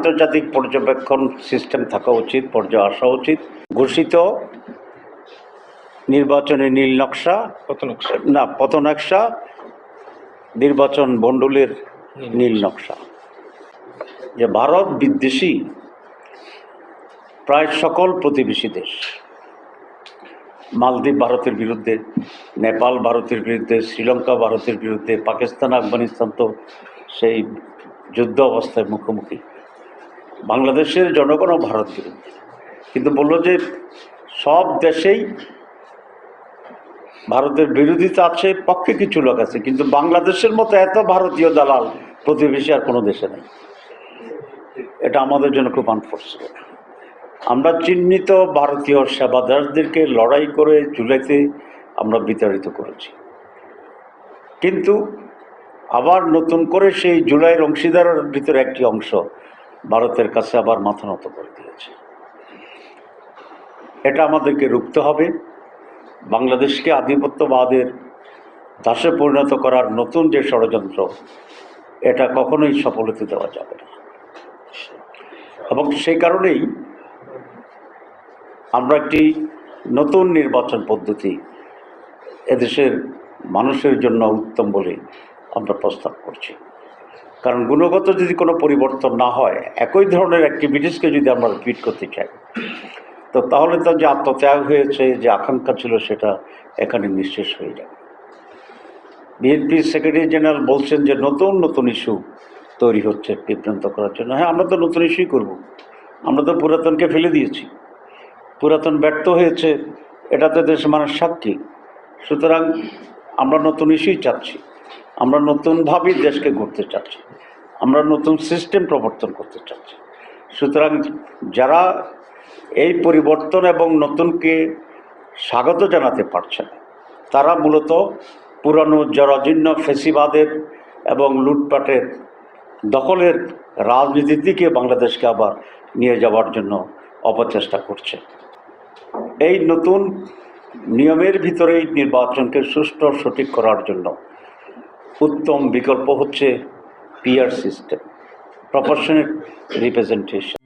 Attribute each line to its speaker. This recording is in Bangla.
Speaker 1: আন্তর্জাতিক পর্যবেক্ষণ সিস্টেম থাকা উচিত পর্যায়ে আসা উচিত। ঘোষিত নির্বাচনী নীল নকশা। না পতনকশা নির্বাচন মণ্ডলের নীল নকশা। যে ভারত বিদ্বেষী প্রায় সকল প্রতিবেশী দেশ। মালদ্বীপ ভারতের বিরুদ্ধে নেপাল ভারতের বিরুদ্ধে শ্রীলঙ্কা ভারতের বিরুদ্ধে পাকিস্তান আফগানিস্তান তো সেই যুদ্ধ অবস্থায় মুখোমুখি। বাংলাদেশের জনগণও ভারত বিরুদ্ধে কিন্তু বলল যে সব দেশেই ভারতের বিরোধিতা আছে পক্ষে কিছু লোক আছে, কিন্তু বাংলাদেশের মতো এত ভারতীয় দালাল প্রতিবেশী আর কোনো দেশে নেই। এটা আমাদের জন্য খুব আনফর্চুনেট আমরা চিহ্নিত ভারতীয় সেবাদারদেরকে লড়াই করে জুলাইতে আমরা বিতাড়িত করেছি। কিন্তু আবার নতুন করে সেই জুলাইয়ের অংশীদারের ভিতরে একটি অংশ ভারতের কাছে আবার মাথা নত করে দিয়েছে। এটা আমাদেরকে রুখতে হবে। বাংলাদেশকে আধিপত্যবাদের দাসে পরিণত করার নতুন যে ষড়যন্ত্র, এটা কখনোই সফল হতে দেওয়া যাবে না। এবং সেই কারণেই আমরা একটি নতুন নির্বাচন পদ্ধতি এদেশের মানুষের জন্য উত্তম বলে আমরা প্রস্তাব করছি। কারণ গুণগত যদি কোনো পরিবর্তন না হয়, একই ধরনের অ্যাক্টিভিটিসকে যদি আমরা রিপিট করতে চাই, তো তাহলে তো যে আত্মত্যাগ হয়েছে, যে আকাঙ্ক্ষা ছিল, সেটা এখানে নিঃশেষ হয়ে যাবে। বিএনপির সেক্রেটারি জেনারেল বলছেন যে নতুন নতুন ইস্যু তৈরি হচ্ছে বিভ্রান্ত করার জন্য। হ্যাঁ আমরা তো নতুন ইস্যুই করব। আমরা তো পুরাতনকে ফেলে দিয়েছি। পুরাতন ব্যর্থ হয়েছে, এটা তো দেশ মানুষ সাক্ষী। সুতরাং আমরা নতুন ইস্যুই চাচ্ছি। আমরা নতুনভাবেই দেশকে গড়তে চাচ্ছি। আমরা নতুন সিস্টেম প্রবর্তন করতে চাচ্ছি। সুতরাং যারা এই পরিবর্তন এবং নতুনকে স্বাগত জানাতে পারছে না, তারা মূলত পুরানো জরাজীর্ণ ফেসিবাদের এবং লুটপাটের দখলের রাজনীতির দিকে বাংলাদেশকে আবার নিয়ে যাওয়ার জন্য অপচেষ্টা করছে। এই নতুন নিয়মের ভিতরেই নির্বাচনকে সুষ্ঠু সঠিক করার জন্য উত্তম বিকল্প হচ্ছে পিয়ার সিস্টেম প্রপোর্শনেট রিপ্রেজেন্টেশন